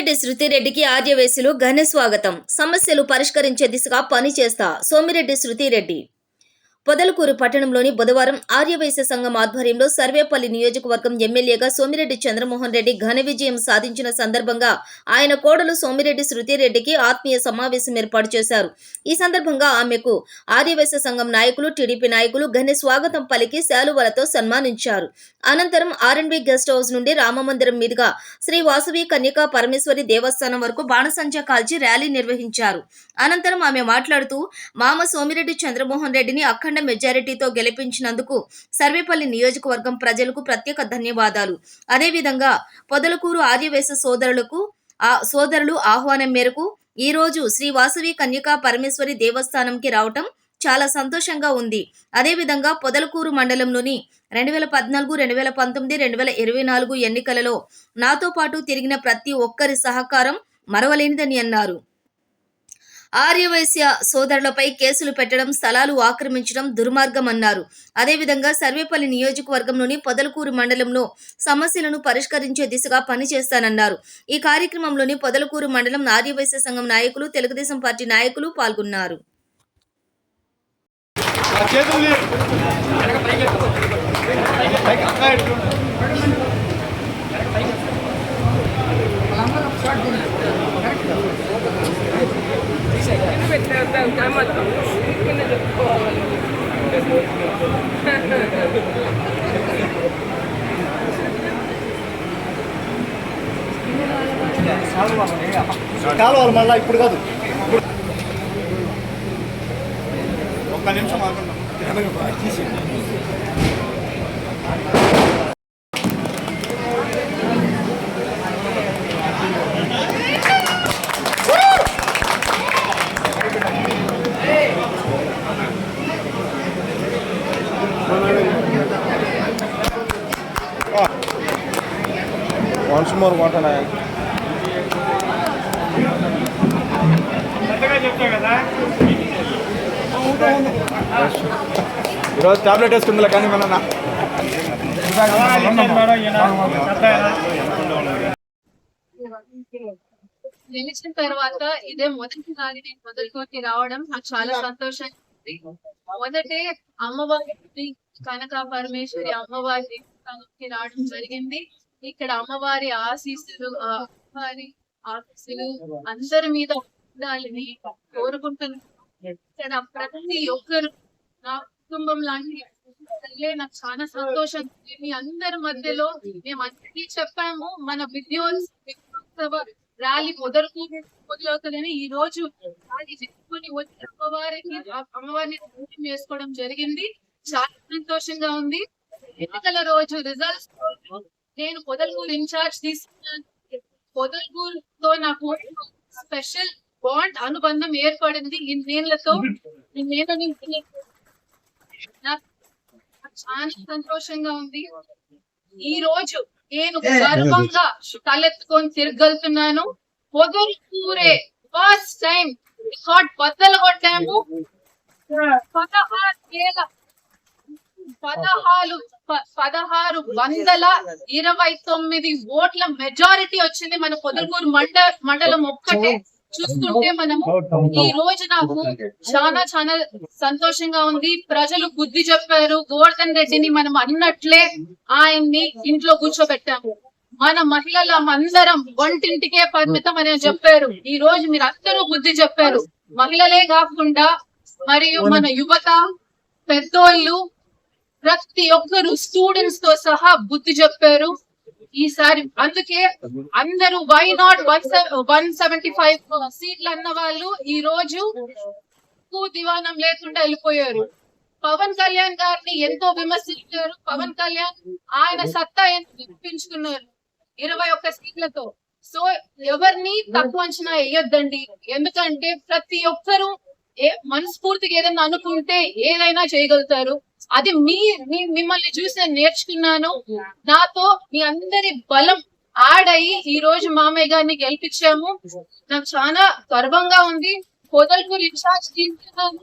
సోమిరెడ్డి శృతిరెడ్డికి ఆర్యవేశులు ఘన స్వాగతం. సమస్యలు పరిష్కరించే దిశగా పనిచేస్తా సోమిరెడ్డి శృతిరెడ్డి పొదలకూరు పట్టణంలోని బుధవారం ఆర్యవైశ్య సంఘం ఆధ్వర్యంలో సర్వేపల్లి నియోజకవర్గం ఎమ్మెల్యేగా సోమిరెడ్డి చంద్రమోహన్ రెడ్డి ఘన విజయం సాధించిన సందర్భంగా ఆయన కోడలు సోమిరెడ్డి శృతిరెడ్డికి ఆత్మీయ సమావేశం ఏర్పాటు చేశారు. ఈ సందర్భంగా ఆమెకు ఆర్యవైశ్య సంఘం నాయకులు టీడీపీ నాయకులు ఘన స్వాగతం పలికి శాలువలతో సన్మానించారు. అనంతరం ఆర్ఎండ్బి గెస్ట్ హౌస్ నుండి రామమందిరం మీదుగా శ్రీ వాసవి కన్యకా పరమేశ్వరి దేవస్థానం వరకు బాణసంచ కాల్చి ర్యాలీ నిర్వహించారు. అనంతరం ఆమె మాట్లాడుతూ మామ సోమిరెడ్డి చంద్రమోహన్ రెడ్డిని అఖండ మెజారిటీతో గెలిపించినందుకు సర్వేపల్లి నియోజకవర్గం ప్రజలకు ప్రత్యేక ధన్యవాదాలు. అదేవిధంగా పొదలకూరు ఆర్యవేశ సోదరులకు ఆ సోదరులు ఆహ్వానం మేరకు ఈ రోజు శ్రీ వాసవి కన్యకా పరమేశ్వరి దేవస్థానంకి రావటం చాలా సంతోషంగా ఉంది. అదేవిధంగా పొదలకూరు మండలంలోని రెండు వేల పద్నాలుగు రెండు వేల పంతొమ్మిది రెండు వేల ఇరవై నాలుగు ఎన్నికలలో నాతో పాటు తిరిగిన ప్రతి ఒక్కరి సహకారం మరవలేనిదని అన్నారు. ఆర్యవైశ్య సోదరులపై కేసులు పెట్టడం స్థలాలు ఆక్రమించడం దుర్మార్గం అన్నారు అదేవిధంగా సర్వేపల్లి నియోజకవర్గంలోని పొదలకూరు మండలంలో సమస్యలను పరిష్కరించే దిశగా పనిచేస్తానన్నారు. ఈ కార్యక్రమంలోని పొదలకూరు మండలం ఆర్యవైశ్య సంఘం నాయకులు తెలుగుదేశం పార్టీ నాయకులు పాల్గొన్నారు. ఆ కాలువాలి మళ్ళీ ఇప్పుడు కాదు ఒక్క నిమిషం Once more, what an. ఈరోజు టాబ్లెట్ వేసుకుందిలే కానీ మన గెలిచిన తర్వాత ఇదే మొదటిసారి నేను మొదలుకోటి రావడం నాకు చాలా సంతోషంగా ఉంది మొదటే అమ్మవారి కనక పరమేశ్వరి అమ్మవారి రావడం జరిగింది. ఇక్కడ అమ్మవారి ఆశీస్సులు ఆ అమ్మవారి ఆశీస్సులు అందరి మీద ఉండాలని కోరుకుంటున్నాను. ప్రతి ఒక్కరు నా కుటుంబం లాంటి నాకు చాలా సంతోషం. మీ అందరి మధ్యలో మేము అన్ని చెప్పాము. మన విద్యోత్సవ ర్యాలీ మొదలుకు మొదలవుతుందని ఈ రోజు ర్యాలీ జరుపుకొని వచ్చి అమ్మవారికి అమ్మవారిని దర్శనం చేసుకోవడం జరిగింది. చాలా సంతోషంగా ఉంది. ఎన్నికల రోజు రిజల్ట్స్ నేను పొదలకూరు ఇన్ఛార్జ్ తీసుకున్నాను. పొదలకూరుతో నాకు స్పెషల్ బాండ్ అనుబంధం ఏర్పడింది ఇన్నేళ్ళతో నేను నాకు చాలా సంతోషంగా ఉంది. ఈ రోజు నేను గర్వంగా తలెత్తుకొని తిరగలుగుతున్నాను పొదలకూరే ఫస్ట్ టైం రికార్డ్ బద్దలు కొట్టాము. పదహారు వేల పదహారు ప- పదహారు వందల ఇరవై తొమ్మిది ఓట్ల మెజారిటీ వచ్చింది మన పొదలకూరు మండ మండలం ఒక్కటే. చూస్తుంటే మనము ఈ రోజు నాకు చాలా చాలా సంతోషంగా ఉంది. ప్రజలు బుద్ధి చెప్పారు. గోవర్ధన్ రెడ్డిని మనం అన్నట్లే ఆయన్ని ఇంట్లో కూర్చోబెట్టాము. మన మహిళల అందరం వంటింటికే పరిమితం అని చెప్పారు. ఈ రోజు మీరు అందరూ బుద్ధి చెప్పారు. మహిళలే కాకుండా మరియు మన యువత పెద్దోళ్ళు ప్రతి ఒక్కరు స్టూడెంట్స్తో సహా బుద్ధి చెప్పారు. ఈసారి అందుకే అందరూ why not one one seventy five సీట్లు అన్న వాళ్ళు ఈ రోజు దివానం లేకుండా వెళ్ళిపోయారు. పవన్ కళ్యాణ్ గారిని ఎంతో విమర్శించారు. పవన్ కళ్యాణ్ ఆయన సత్తా ఎంతో ఇరవై ఒక్క సీట్లతో. సో ఎవరిని తక్కువ అంచనా వేయొద్దండి. ఎందుకంటే ప్రతి ఒక్కరూ ఏ మనస్ఫూర్తిగా ఏదైనా అనుకుంటే ఏదైనా చేయగలుగుతారు. అది మీ మీ- మిమ్మల్ని చూసి నేను నేర్చుకున్నాను. నాతో మీ అందరి బలం ఆడయి ఈ రోజు మామయ్య గారిని గెలిపించాము. నాకు చాలా గర్వంగా ఉంది. కోదల్పూర్ ఇన్ఛార్జ్ తీసుకున్నాను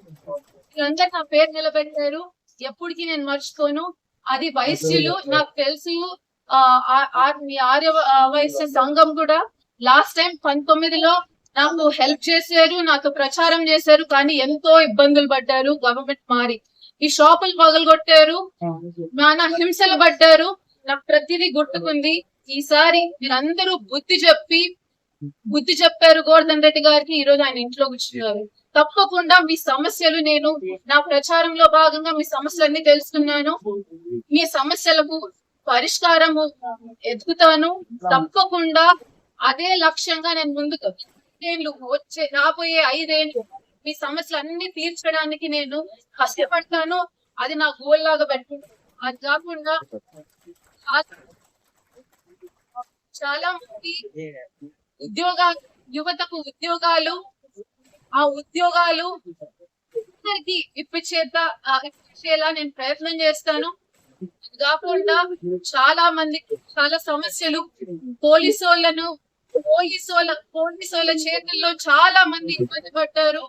మీరందరు నా పేరు నిలబెట్టారు. ఎప్పటికీ నేను మర్చిపోను. అది వైశ్యులు నాకు తెలుసు. మీ ఆర్య వైశ్య సంఘం కూడా లాస్ట్ టైం పంతొమ్మిదిలో నాకు హెల్ప్ చేశారు నాకు ప్రచారం చేశారు కానీ ఎంతో ఇబ్బందులు పడ్డారు గవర్నమెంట్ మారి. ఈ షాపులు పగలగొట్టారు. నానా హింసలు పడ్డారు. నాకు ప్రతిదీ గుర్తుకుంది. ఈసారి మీరందరూ బుద్ధి చెప్పి బుద్ధి చెప్పారు గోవర్ధన్ రెడ్డి గారికి. ఈ రోజు ఆయన ఇంట్లో కూర్చున్నారు. తప్పకుండా మీ సమస్యలు నేను నా ప్రచారంలో భాగంగా మీ సమస్యలన్నీ తెలుసుకున్నాను. మీ సమస్యలకు పరిష్కారము ఎదుగుతాను. తప్పకుండా అదే లక్ష్యంగా నేను ముందుకు వచ్చే రాబోయే ఐదేళ్ళు మీ సమస్యలు అన్ని తీర్చడానికి నేను కష్టపడతాను. అది నా గోల్ లాగా పెట్టుకుంటాను అది కాకుండా చాలా మంది ఉద్యోగ యువతకు ఉద్యోగాలు ఆ ఉద్యోగాలు అందరికి ఇప్పించేత ఆ, ఇప్పించేలా నేను ప్రయత్నం చేస్తాను. అది కాకుండా చాలా మంది చాలా సమస్యలు పోలీసు వాళ్ళను పోలీసు వాళ్ళ పోలీసు వాళ్ళ చేతుల్లో చాలా మంది ఇబ్బంది పడ్డారు.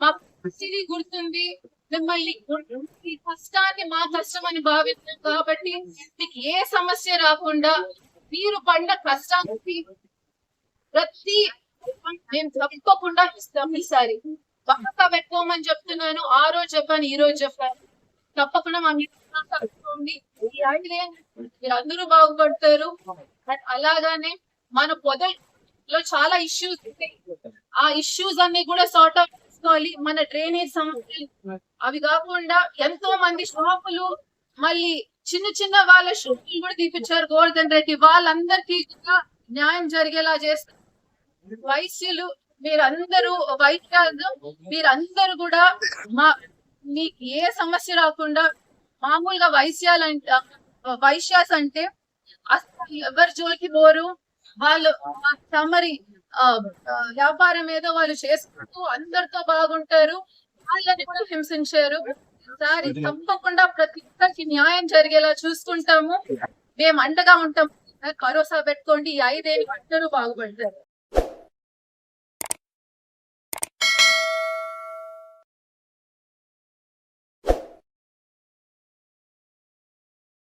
మా పరిస్థితి గుర్తుంది. మిమ్మల్ని ఈ కష్టాన్ని మా కష్టం అని భావిస్తాం కాబట్టి మీకు ఏ సమస్య రాకుండా మీరు పడిన కష్టానికి ప్రతి మేము తప్పకుండా ఇస్తాం ఈసారి. పక్క పెట్టుకోమని చెప్తున్నాను. ఆ రోజు చెప్పాను ఈ రోజు చెప్పాను. తప్పకుండా మా మీద ఈ మీరు అందరూ బాగుపడతారు. బట్ అలాగానే మన పొదలో చాలా ఇష్యూస్ ఉంటాయి. ఆ ఇష్యూస్ అన్ని కూడా సార్ట్ అవుట్ చేసుకోవాలి మన డ్రైనేజ్ సమస్యలు అవి కాకుండా ఎంతో మంది షాపులు మళ్ళీ చిన్న చిన్న వాళ్ళ షాపులు కూడా తీపిచ్చారు గోవర్ధన్ రెడ్డి. వాళ్ళందరికీ కూడా న్యాయం జరిగేలా చేస్తారు. వైశ్యులు మీరందరూ వైద్యాలు మీరందరూ కూడా మా మీకు ఏ సమస్య రాకుండా మామూలుగా వైశ్యాలంట వైశ్యాస్ అంటే అసలు ఎవరి జోలికి పోరు. వాళ్ళు తమరి వ్యాపారం ఏదో వాళ్ళు చేసుకుంటూ అందరితో బాగుంటారు. వాళ్ళని కూడా హింసించారు. ఈసారి తప్పకుండా ప్రతి ఒక్కరికి న్యాయం జరిగేలా చూసుకుంటాము మేము అండగా ఉంటాం భరోసా పెట్టుకోండి. ఈ ఐదేళ్ళు అందరూ బాగుపడతారు